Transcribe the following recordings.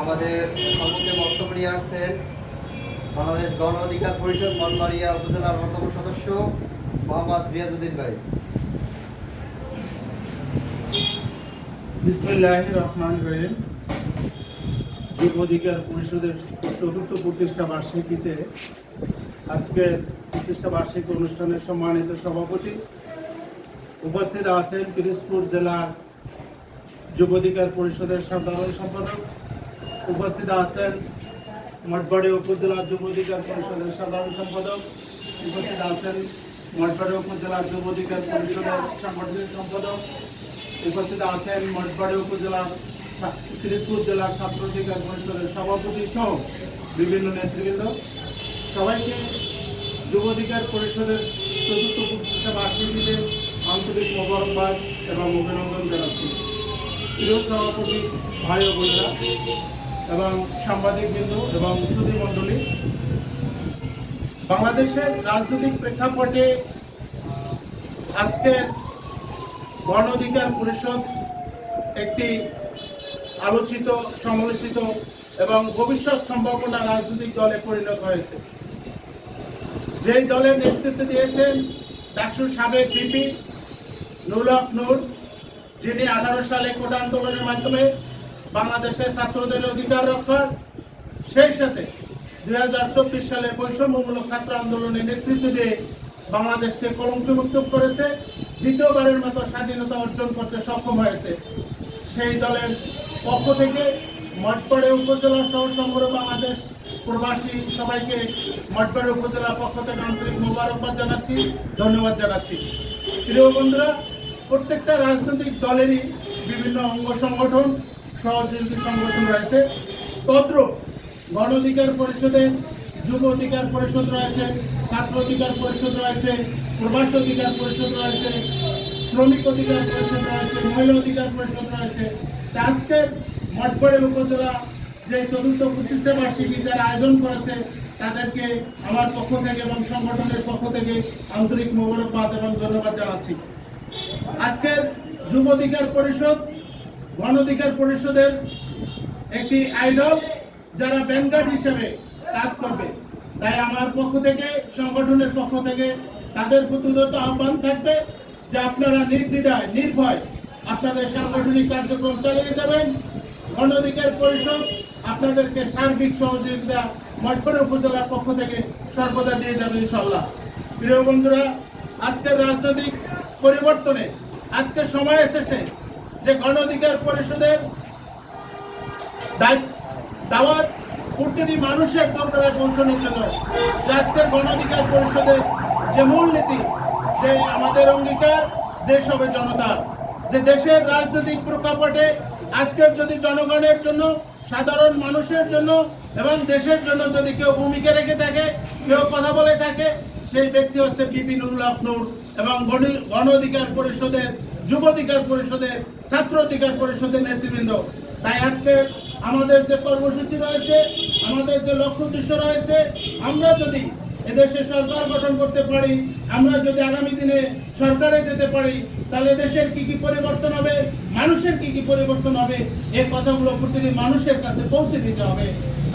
আমাদের সম্মুখে বক্তব্য নিয়ে আসছেন বাংলাদেশ গণ অধিকার পরিষদ মনবাড়িয়া উপজেলার অন্যতম সদস্য, মোহাম্মদ রিয়াজুদ্দিন ভাই। রহমান রহিম। যুব অধিকার পরিষদের চতুর্থ প্রতিষ্ঠা বার্ষিকীতে আজকের প্রতিষ্ঠা বার্ষিকী অনুষ্ঠানের সম্মানিত সভাপতি উপস্থিত আছেন পিরিজপুর জেলার যুব অধিকার পরিষদের সাধারণ সম্পাদক উপস্থিত আছেন মঠবাড়ি উপজেলা যুব অধিকার পরিষদের সাধারণ সম্পাদক, উপস্থিত আছেন মঠবাড়ি উপজেলা যুব অধিকার পরিষদের সাংগঠনিক সম্পাদক, উপস্থিত আছেন মঠবাড়ি উপজেলা পিরিজপুর জেলার ছাত্র অধিকার পরিষদের সভাপতি সহ বিভিন্ন নেতৃবৃন্দ। সবাইকে যুব অধিকার পরিষদের চতুর্থ প্রতিষ্ঠা বার্ষিকীতে আন্তরিক মোবারকবাদ এবং অভিনন্দন জানাচ্ছি। প্রিয় সভাপতি, ভাই ও বোনেরা এবং সাংবাদিক বিন্দু এবং মণ্ডলী। বাংলাদেশের রাজনৈতিক প্রেক্ষাপটে আজকের গণ অধিকার পরিষদ একটি আলোচিত, সমালোচিত এবং ভবিষ্যৎ সম্ভাবনা রাজনৈতিক দলে পরিণত হয়েছে। যেই দলের নেতৃত্ব দিয়েছেন ডাকসুর সাবেক বিপি নুরুল নূর, যিনি আঠারো সালে কোটা আন্দোলনের মাধ্যমে বাংলাদেশের ছাত্রদের অধিকার রক্ষার সেই সাথে দুই হাজার চব্বিশ সালে বৈষম্যমূলক ছাত্র আন্দোলনে নেতৃত্ব দিয়ে বাংলাদেশকে কলঙ্কমুক্ত করেছে, দ্বিতীয়বারের মতো স্বাধীনতা অর্জন করতে সক্ষম হয়েছে। সেই দলের পক্ষ থেকে মঠপাড়ে উপজেলা সহ সমগ্র বাংলাদেশ প্রবাসী সবাইকে মঠপাড়ে উপজেলার পক্ষ থেকে আন্তরিক মোবারকবাদ জানাচ্ছি, ধন্যবাদ জানাচ্ছি। প্রিয় বন্ধুরা, প্রত্যেকটা রাজনৈতিক দলেরই বিভিন্ন অঙ্গ সংগঠন সহযোগী সংগঠন রয়েছে। তদ্রুপ গণ অধিকার পরিষদে যুব অধিকার পরিষদ রয়েছে, ছাত্র অধিকার পরিষদ রয়েছে, প্রবাস অধিকার পরিষদ রয়েছে, শ্রমিক অধিকার পরিষদ রয়েছে, মহিলা অধিকার পরিষদ রয়েছে। তা আজকের মঠপাড়ের উপজেলা যে চতুর্থ প্রতিষ্ঠা বার্ষিকী যারা আয়োজন করেছে, তাদেরকে আমার পক্ষ থেকে এবং সংগঠনের পক্ষ থেকে আন্তরিক মোবারকবাদ এবং ধন্যবাদ জানাচ্ছি। আজকের যুব অধিকার পরিষদ গণ অধিকার পরিষদের একটি আইডল যারা ব্যানগার্ড হিসেবে কাজ করবে। তাই আমার পক্ষ থেকে, সংগঠনের পক্ষ থেকে তাদের প্রতি উদাত্ত আহ্বান থাকবে যে আপনারা নির্দ্বিধায়, নির্ভয় আপনাদের সাংগঠনিক কার্যক্রম চালিয়ে যাবেন। গণ অধিকার পরিষদ আপনাদেরকে সার্বিক সহযোগিতা মঠপুর উপজেলার পক্ষ থেকে সর্বদা দিয়ে যাবে ইনশাল্লাহ প্রিয় বন্ধুরা, আজকের রাজনৈতিক পরিবর্তনে, আজকে সময় এসেছে যে গণ অধিকার পরিষদের দাওয়াত প্রতিটি মানুষের দরকারে পৌঁছানোর জন্য। আজকের গণ অধিকার পরিষদের যে মূলনীতি যে আমাদের অঙ্গীকার, দেশ হবে জনতার। যে দেশের রাজনৈতিক প্রেক্ষাপটে আজকের যদি জনগণের জন্য, সাধারণ মানুষের জন্য এবং দেশের জন্য যদি কেউ ভূমিকা রেখে থাকে, কেউ কথা বলে থাকে, সেই ব্যক্তি হচ্ছে বিপিন উল্লাহ নূর এবং গণ অধিকার পরিষদের, যুব অধিকার পরিষদের ছাত্র অধিকার পরিষদের নেতৃবৃন্দ। তাই আজকে আমাদের যে কর্মসূচি রয়েছে, আমাদের যে লক্ষ্য উদ্দেশ্য রয়েছে, আমরা যদি এদেশে সরকার গঠন করতে পারি, আমরা যদি আগামী দিনে সরকারে যেতে পারি, তাহলে দেশের কি কি পরিবর্তন হবে, মানুষের কি কি পরিবর্তন হবে এই কথাগুলো প্রতিটি মানুষের কাছে পৌঁছে দিতে হবে।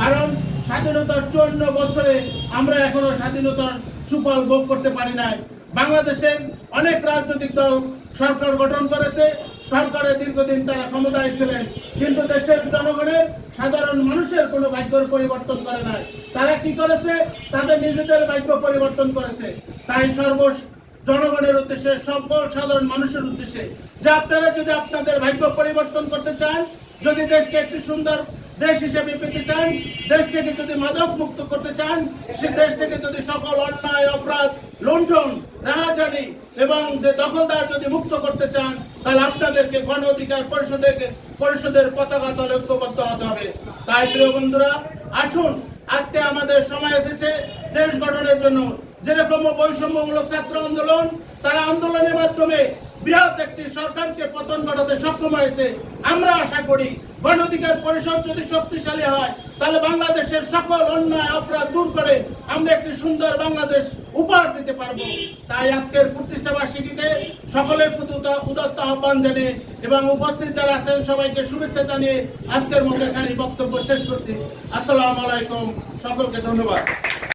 কারণ স্বাধীনতার চুয়ান্ন বছরে আমরা এখনও স্বাধীনতার সুফল ভোগ করতে পারি নাই। বাংলাদেশের অনেক রাজনৈতিক দল সরকার গঠন করেছে সরকারের দীর্ঘদিন তারা ক্ষমতায় ছিলেন, কিন্তু দেশের জনগণের সাধারণ মানুষের কোনো ভাগ্যের পরিবর্তন করে নাই। তারা কি করেছে? তাদের নিজেদের ভাগ্য পরিবর্তন করেছে। তাই সর্ব জনগণের উদ্দেশ্যে, সকল সাধারণ মানুষের উদ্দেশ্যে, যে আপনারা যদি আপনাদের ভাগ্য পরিবর্তন করতে চান, যদি দেশকে একটি সুন্দর দেশ হিসেবে পেতে চান, দেশ থেকে যদি মাদক মুক্ত করতে চান, সে দেশ থেকে যদি সকল অন্যায়, অপরাধ, লুণ্ঠন, রাহাজানি এবং যে দখলদার যদি মুক্ত করতে চান তাহলে আপনাদেরকে গণ অধিকার পরিষদের পরিষদের পতাকা তলে ঐক্যবদ্ধ হতে হবে। তাই প্রিয় বন্ধুরা, আসুন, আজকে আমাদের সময় এসেছে দেশ গঠনের জন্য। যেরকম বৈষম্যমূলক ছাত্র আন্দোলন, তারা আন্দোলনের মাধ্যমে বৃহৎ একটি সরকারকে পতন ঘটাতে সক্ষম হয়েছে। আমরা আশা করি গণ অধিকার পরিষদ যদি শক্তিশালী হয়, তাহলে বাংলাদেশের সকল অন্যায়, অপরাধ দূর করে আমরা একটি সুন্দর বাংলাদেশ উপহার দিতে পারব। তাই আজকের প্রতিষ্ঠা বার্ষিকীতে সকলের প্রতি উদত্ত আহ্বান জানিয়ে এবং উপস্থিত যারা আছেন, সবাইকে শুভেচ্ছা জানিয়ে আজকের মতো এখানে বক্তব্য শেষ করছি। আসসালামু আলাইকুম, সকলকে ধন্যবাদ।